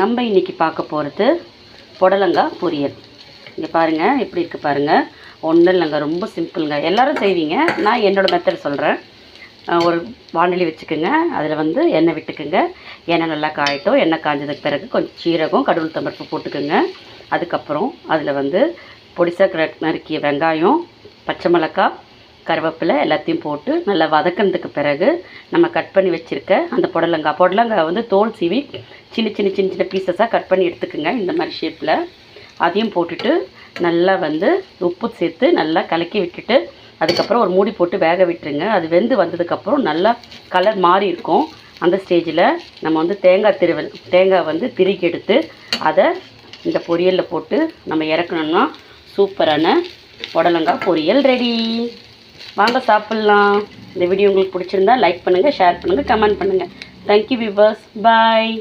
நம்ம இன்றைக்கி பார்க்க போகிறது புடலங்காய் பொரியல். இங்கே பாருங்கள் எப்படி இருக்குது பாருங்கள் ஒன்றும் இல்லைங்க ரொம்ப சிம்பிளுங்க. எல்லோரும் செய்வீங்க. நான் என்னோடய மெத்தட் சொல்கிறேன் ஒரு வானொலி வச்சுக்கோங்க. அதில் வந்து எண்ணெய் விட்டுக்குங்க. எண்ணெய் நல்லா காயட்டும். எண்ணெய் காஞ்சதுக்கு பிறகு கொஞ்சம் சீரகம் கடவுள் தம்பருப்பு போட்டுக்கோங்க. அதுக்கப்புறம் அதில் வந்து பொடிசாக நறுக்கிய வெங்காயம் பச்சை மிளகாய் கருவேப்பிலை எல்லாத்தையும் போட்டு நல்லா வதக்கினதுக்கு பிறகு நம்ம கட் பண்ணி வச்சுருக்க அந்த புடலங்காய் புடலங்காய் வந்து தோல் சீவி சின்ன சின்ன சின்ன சின்ன பீசஸாக கட் பண்ணி எடுத்துக்கோங்க. இந்த மாதிரி ஷேப்பில் அதையும் போட்டுட்டு நல்லா வந்து உப்பு சேர்த்து நல்லா கலக்கி விட்டுட்டு அதுக்கப்புறம் ஒரு மூடி போட்டு வேக விட்டுருங்க. அது வெந்து வந்ததுக்கப்புறம் நல்லா கலர் மாறி இருக்கும். அந்த ஸ்டேஜில் நம்ம வந்து தேங்காய் திருவல் தேங்காய் வந்து திருக்கி எடுத்து அதை இந்த பொரியலில் போட்டு நம்ம இறக்கணும்னா சூப்பரான புடலங்காய் பொரியல் ரெடி வாங்க சாப்பிட்லாம். இந்த வீடியோ உங்களுக்கு பிடிச்சிருந்தா லைக் பண்ணுங்கள் ஷேர் பண்ணுங்கள் கமெண்ட் பண்ணுங்கள் தேங்க்யூ விவர்ஸ் பாய்